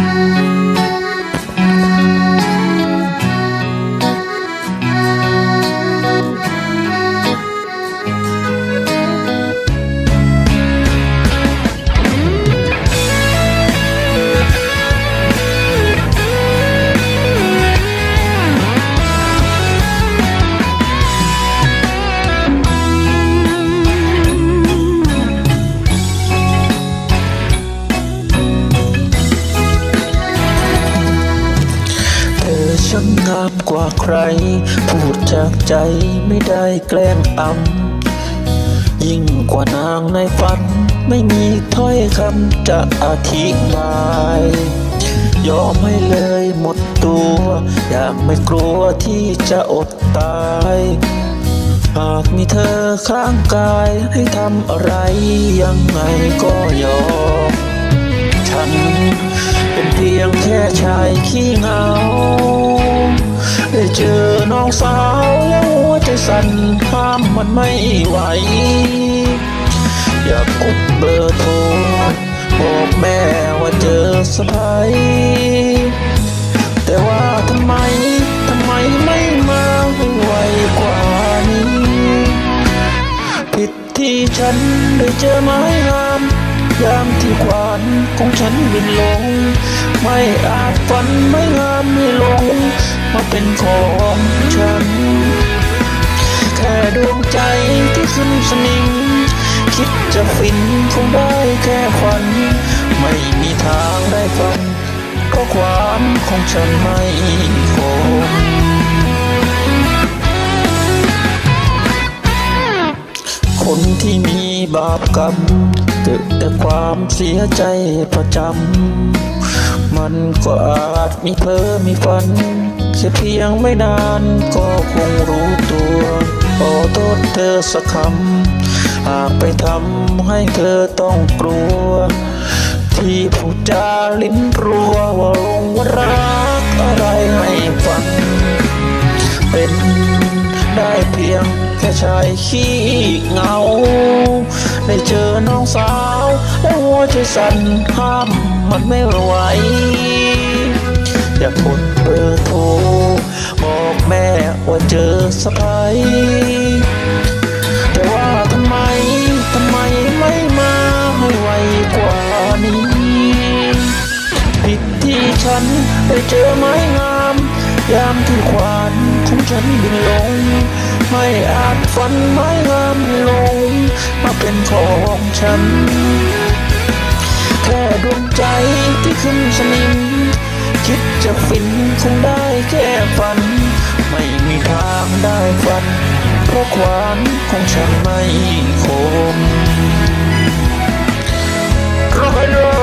เกว่าใคร พูดจากใจไม่ได้แกล้งอำยิ่งกว่านางในฝัน ไม่มีถ้อยคำจะอธิบาย ยอมให้เลยหมดตัว อย่างไม่กลัวที่จะอดตาย หากมีเธอข้างกายให้ทำอะไรยังไงก็ยอม ฉันเป็นเพียงแค่ชายขี้เหงา ได้เจอน้องสาวแล้วหัวใจสั่นห้ามมันไม่ไหว อยากกดเบอร์โทรบอกแม่ว่าเจอสะพายแต่ว่าทำไมทำไมไม่มาให้ไวกว่านี้ ผิดที่ฉันได้เจอไม้งามยามที่ขวานของฉันบินลง ไม่อาจฝันไม้งามไม่ล เป็นของฉัน แค่ดวงใจที่ขึ้นสนิง คิดจะฟินคงได้แค่ฝัน ไม่มีทางได้ฝันเพราะความของฉันไม่คงคนที่มีบาปกรรมเกิดแต่ความเสียใจประจำ มันก็อาจมีเพ้อมีฝัน แค่เพียงไม่นานก็คงรู้ตัวขอโทษเธอสักคำ หากไปทำให้เธอต้องกลัว ที่ผู้จาลิ้นรัวว่าลงว่ารักอะไรให้ฟัง เป็นได้เพียงแค่ชายขี้เหงา ได้เจอน้องสาว แล้วหัวใจสั่นห้ามมันไม่ไหว อยากดเบอร์โทรบอกแม่ว่าเจอสะพายแต่ว่าทำไมทำไมไม่มาให้ไวกว่านี้ ผิดที่ฉันได้เจอไม้งาม ยามที่ขวานของฉันบินลง ไม่อาจฝันไม้งามลง มาเป็นของฉัน แค่ดวงใจที่ขึ้นสนิม คิดจะฟินคงได้แค่ฝัน ไม่มีทางได้ฝัน เพราะความของฉันไม่คมรอย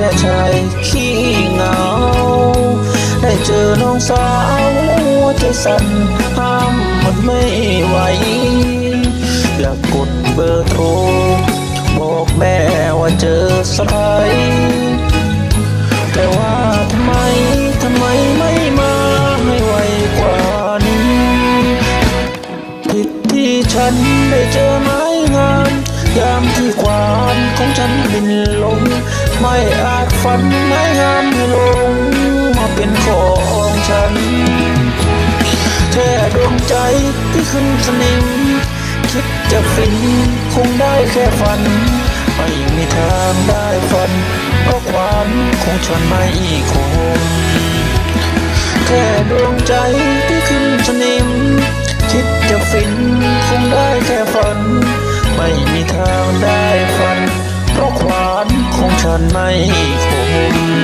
พียงแค่ชายขี้เหงา ได้เจอน้องสาวหัวใจสั่นห้ามมันไม่ไหว อยากกดเบอร์โทรบอกแม่ว่าเจอสะพายแต่ว่าทำไม ทำไมไม่มาให้ไวกว่านี้ ผิดที่ฉันได้เจอไม้งามยามที่ความของฉันบินลง ไม่อาจฝันไม้งามลงมาเป็นของฉัน แค่ดวงใจที่ขึ้นสนิม คิดจะฟินคงได้แค่ฝัน ไม่มีทางได้ฝันเพราะความของฉันไม่คงแค่ดวงใจที่ขึ้นสนิม คิดจะฟินคงได้แค่ฝัน ไม่มีทางได้ ฉันไม่คงหม